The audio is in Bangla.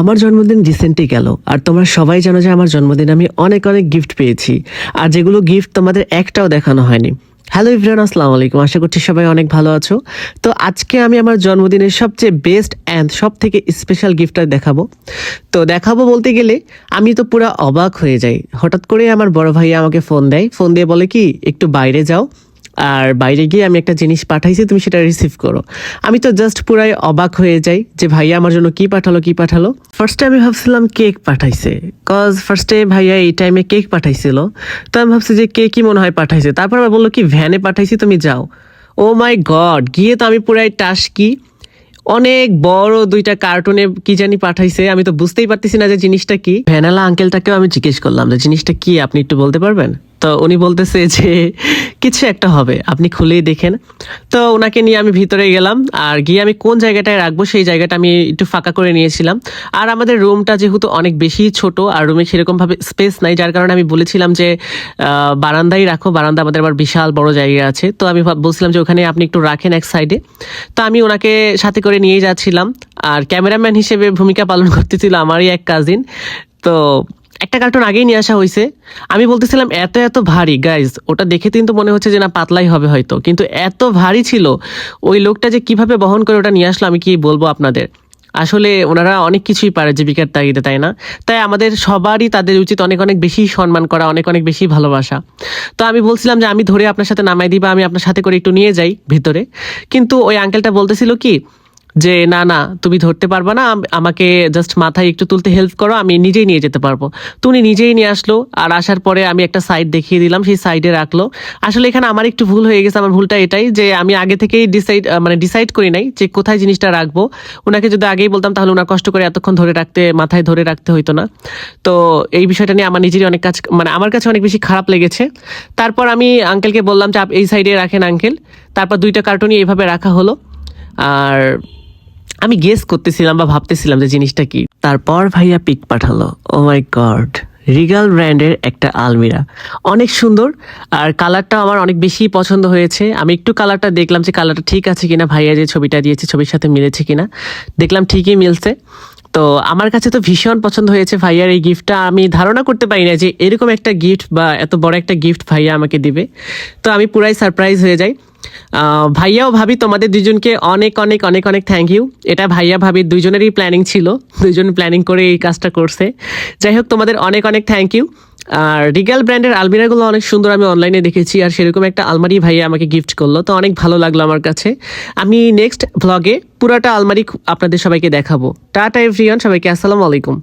আমার জন্মদিন রিসেন্টই গেল, আর তোমরা সবাই জানো যে আমার জন্মদিন আমি অনেক অনেক গিফট পেয়েছি, আর যেগুলো গিফট তোমাদের একটাও দেখানো হয়নি। হ্যালো ইভরান আসসালামু আলাইকুম। আশা করছি সবাই অনেক ভালো আছো। তো আজকে আমি আমার জন্মদিনের সবচেয়ে বেস্ট অ্যান্ড সব থেকে স্পেশাল গিফটটা দেখাবো। তো দেখাবো বলতে গেলে, আমি তো পুরো অবাক হয়ে যাই। হঠাৎ করে আমার বড় ভাইয়া আমাকে ফোন দেয়। ফোন দিয়ে বলে কি, একটু বাইরে যাও। আর বাইরে গিয়ে আমি একটা জিনিস পাঠাইছি, তুমি সেটা রিসিভ করো। আমি তো জাস্ট পুরাই অবাক হয়ে যাই যে ভাইয়া আমার জন্য কি পাঠালো কি পাঠালো। ফার্স্টে আমি ভাবছিলাম কেক পাঠাইছে কজ ফার্স্টে ভাইয়া এই টাইমে কেক পাঠাইছিল। তো আমি ভাবছি যে কেকই মনে হয় পাঠাইছে। তারপর আবার বলল কি ভ্যানে পাঠাইছি, তুমি যাও। ও মাই গড গিয়ে তো আমি পুরাই টাসকি। অনেক বড় দুইটা কার্টুনে কি জানি পাঠাইছে, আমি তো বুঝতেই পারতেছি না যে জিনিসটা কি। ভ্যানালা আঙ্কেলটাকেও আমি জিজ্ঞেস করলাম যে জিনিসটা কি, আপনি একটু বলতে পারবেন? তো উনি বলতেছে যে কিছু একটা হবে আপনি খুলেই দেখেন। তো ওনাকে নিয়ে আমি ভিতরে গেলাম আর গিয়ে আমি কোন জায়গাটায় রাখব সেই জায়গাটা আমি একটু ফাঁকা করে নিয়েছিলাম। আর আমাদের রুমটা যেহেতু অনেক বেশি ছোট আর রুমে সেরকমভাবে স্পেস নাই যার কারণে আমি বলেছিলাম যে আহ, বারান্দায় রাখো বারান্দা আমাদের আবার বিশাল বড় জায়গা আছে। তো আমি বলছিলাম যে ওখানে আপনি একটু রাখেন এক সাইডে। তো আমি ওনাকে সাথে করে নিয়ে যাচ্ছিলাম। আর ক্যামেরাম্যান হিসেবে ভূমিকা পালন করতেছিল আমারই এক কাজিন তো একটা কার্টুন আগেই নিয়ে আসা হয়েছে আমি বলতেছিলাম, এত এত ভারী। গাইজ ওটা দেখে কিন্তু মনে হচ্ছে যে না, পাতলাই হবে হয়তো। কিন্তু এত ভারী ছিল, ওই লোকটা যে কীভাবে বহন করে ওটা নিয়ে আসলো, আমি কি বলব আপনাদের? আসলে ওনারা অনেক কিছুই পারে জীবিকার তাগিদে, তাই না? তাই আমাদের সবারই তাদের উচিত অনেক অনেক বেশি সম্মান করা, অনেক অনেক বেশি ভালোবাসা। তো আমি বলছিলাম যে, আমি ধরে আপনার সাথে নামাই দিবা, আমি আপনার সাথে করে একটু নিয়ে যাই ভিতরে। কিন্তু ওই আঙ্কেলটা বলতেছিল কি যে, না না, তুমি ধরতে পারবে না আমাকে জাস্ট মাথায় একটু তুলতে হেল্প করো, আমি নিজেই নিয়ে যেতে পারব। তো উনি নিজেই নিয়ে আসলো, আর আসার পরে আমি একটা সাইড দেখিয়ে দিলাম, সেই সাইডে রাখল। আসলে এখানে আমার একটু ভুল হয়ে গেছে, আমার ভুলটা এটাই যে, আমি আগে থেকেই ডিসাইড মানে ডিসাইড করি নাই যে, কোথায় জিনিসটা রাখব। ওনাকে যদি আগেই বলতাম, তাহলে ওনার কষ্ট করে এতক্ষণ ধরে রাখতে, মাথায় ধরে রাখতে হইতো না। তো এই বিষয়টা নিয়ে আমার নিজেরই অনেক কাজ মানে আমার কাছে অনেক বেশি খারাপ লেগেছে। তারপর আমি আঙ্কেলকে বললাম যে এই সাইডে রাখেন আঙ্কেল তারপর দুইটা কার্টুনই এইভাবে রাখা হলো। আর আমি গেস করতেছিলাম বা ভাবতেছিলাম যে জিনিসটা কি। তারপর ভাইয়া পিক পাঠালো। ও মাই গড রিগাল ব্র্যান্ডের একটা আলমিরা। অনেক সুন্দর, আর কালারটা আমার অনেক বেশি পছন্দ হয়েছে। আমি একটু কালারটা দেখলাম যে কালারটা ঠিক আছে কিনা, ভাইয়া যে ছবিটা দিয়েছে, ছবির সাথে মিলেছে কিনা। দেখলাম ঠিকই মিলছে। তো আমার কাছে তো ভীষণ পছন্দ হয়েছে ভাইয়ার এই গিফটটা আমি ধারণা করতে পারি না যে এরকম একটা গিফট বা এত বড় একটা গিফট ভাইয়া আমাকে দিবে। তো আমি পুরাই সারপ্রাইজ হয়ে যাই। ভাইয়াও ভাবি তোমাদের দুজনকে অনেক অনেক অনেক অনেক থ্যাংক ইউ এটা ভাইয়া ভাবি দুজনেরই প্ল্যানিং ছিল। দুজন প্ল্যানিং করে এই কাজটা করছে। যাই হোক, তোমাদের অনেক অনেক থ্যাংক ইউ আর রিগাল ব্র্যান্ডের আলমিরাগুলো অনেক সুন্দর আমি অনলাইনে দেখেছি, আর সেরকম একটা আলমারি ভাইয়া আমাকে গিফট করল, তো অনেক ভালো লাগল আমার কাছে। আমি নেক্সট ভ্লগে পুরাটা আলমারি আপনাদের সবাইকে দেখাবো। টাটা এভরিওয়ান সবাইকে আসসালামু আলাইকুম।